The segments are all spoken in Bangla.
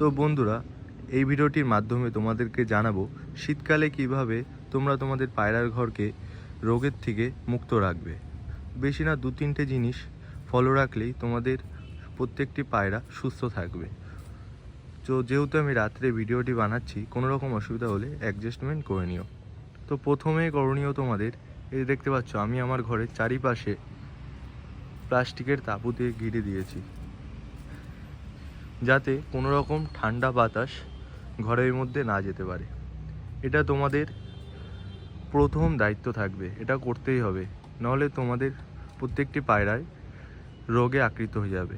তো বন্ধুরা, এই ভিডিওটির মাধ্যমে তোমাদেরকে জানাব শীতকালে কীভাবে তোমরা তোমাদের পায়রার ঘরকে রোগের থেকে মুক্ত রাখবে। বেশি না দু তিনটে জিনিস ফলো রাখলেই তোমাদের প্রত্যেকটি পায়রা সুস্থ থাকবে। তো যেহেতু আমি রাত্রে ভিডিওটি বানাচ্ছি, কোনো রকম অসুবিধা হলে অ্যাডজাস্টমেন্ট করে নিও। তো প্রথমে করণীয় তোমাদের, এই দেখতে পাচ্ছ, আমি আমার ঘরের চারিপাশে প্লাস্টিকের তাঁবু দিয়ে ঘিরে দিয়েছি। যাতে কোনো রকম ঠান্ডা বাতাস ঘরের মধ্যে না যেতে পারে। এটা তোমাদের প্রথম দায়িত্ব থাকবে, এটা করতেই হবে। নাহলে তোমাদের প্রত্যেকটি পায়রায় রোগে আকৃত হয়ে যাবে।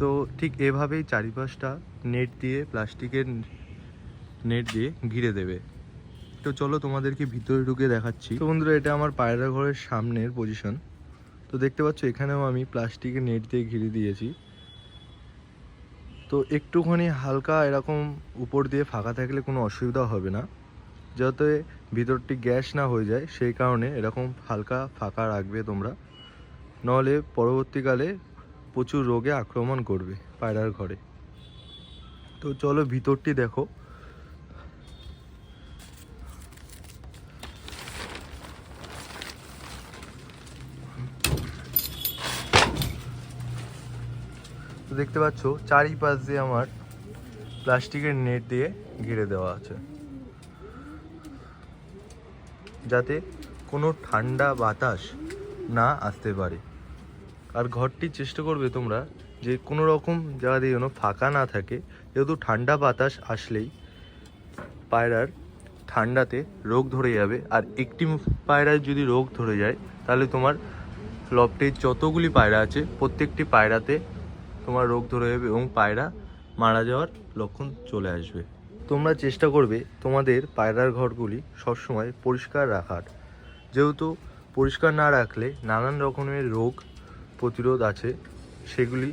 তো ঠিক এভাবেই চারিপাশটা নেট দিয়ে, প্লাস্টিকের নেট দিয়ে ঘিরে দেবে। তো চলো তোমাদেরকে ভিতরে ঢুকে দেখাচ্ছি। তো বন্ধুরা, এটা আমার পায়রা ঘরের সামনের পজিশন তো দেখতে পাচ্ছ, এখানেও আমি প্লাস্টিকের নেট দিয়ে ঘিরে দিয়েছি। তো একটুখানি হালকা এরকম উপর দিয়ে ফাঁকা থাকলে কোনো অসুবিধা হবে না। যাতে ভিতরটি গ্যাস না হয়ে যায়, সেই কারণে এরকম হালকা ফাঁকা রাখবে তোমরা। নাহলে পরবর্তীকালে প্রচুর রোগে আক্রমণ করবে পায়রার ঘরে। তো চলো ভিতরটি দেখো। তো দেখতে পাচ্ছ, চারিপাশ দিয়ে আমার প্লাস্টিকের নেট দিয়ে ঘিরে দেওয়া আছে। যাতে কোনো ঠান্ডা বাতাস না আসতে পারে। আর ঘরটি চেষ্টা করবে তোমরা যে কোনো রকম জায়গা দিয়ে যেন ফাঁকা না থাকে, যেহেতু ঠান্ডা বাতাস আসলেই পায়রার ঠান্ডাতে রোগ ধরে যাবে। আর একটি পায়রায় যদি রোগ ধরে যায়, তাহলে তোমার লফটের যতগুলি পায়রা আছে, প্রত্যেকটি পায়রাতে তোমার রোগ ধরে যাবে এবং পায়রা মারা যাওয়ার লক্ষণ চলে আসবে। তোমরা চেষ্টা করবে তোমাদের পায়রার ঘরগুলি সবসময় পরিষ্কার রাখার। যেহেতু পরিষ্কার না রাখলে নানান রকমের রোগ প্রতিরোধ আছে। সেগুলি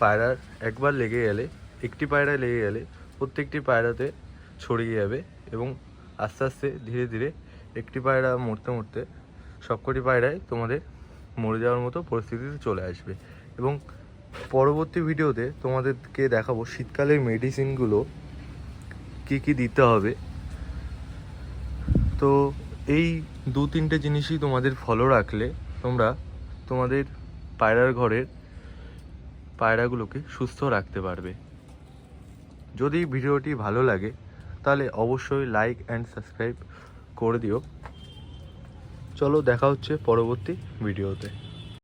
পায়রার একবার লেগে গেলে, একটি পায়রায় লেগে গেলে প্রত্যেকটি পায়রাতে ছড়িয়ে যাবে এবং আস্তে আস্তে ধীরে ধীরে একটি পায়রা মরতে মরতে সবকটি পায়রাই তোমাদের মরে যাওয়ার মতো পরিস্থিতিতে চলে আসবে এবং পরবর্তী ভিডিওতে তোমাদেরকে দেখাবো শীতকালের মেডিসিনগুলো কি কি দিতে হবে। তো এই দু তিনটে জিনিসই তোমাদের ফলো রাখলে তোমরা তোমাদের পায়রার ঘরের পায়রাগুলোকে সুস্থ রাখতে পারবে। যদি ভিডিওটি ভালো লাগে, তাহলে অবশ্যই লাইক অ্যান্ড সাবস্ক্রাইব করে দিও। চলো দেখা হচ্ছে পরবর্তী ভিডিওতে।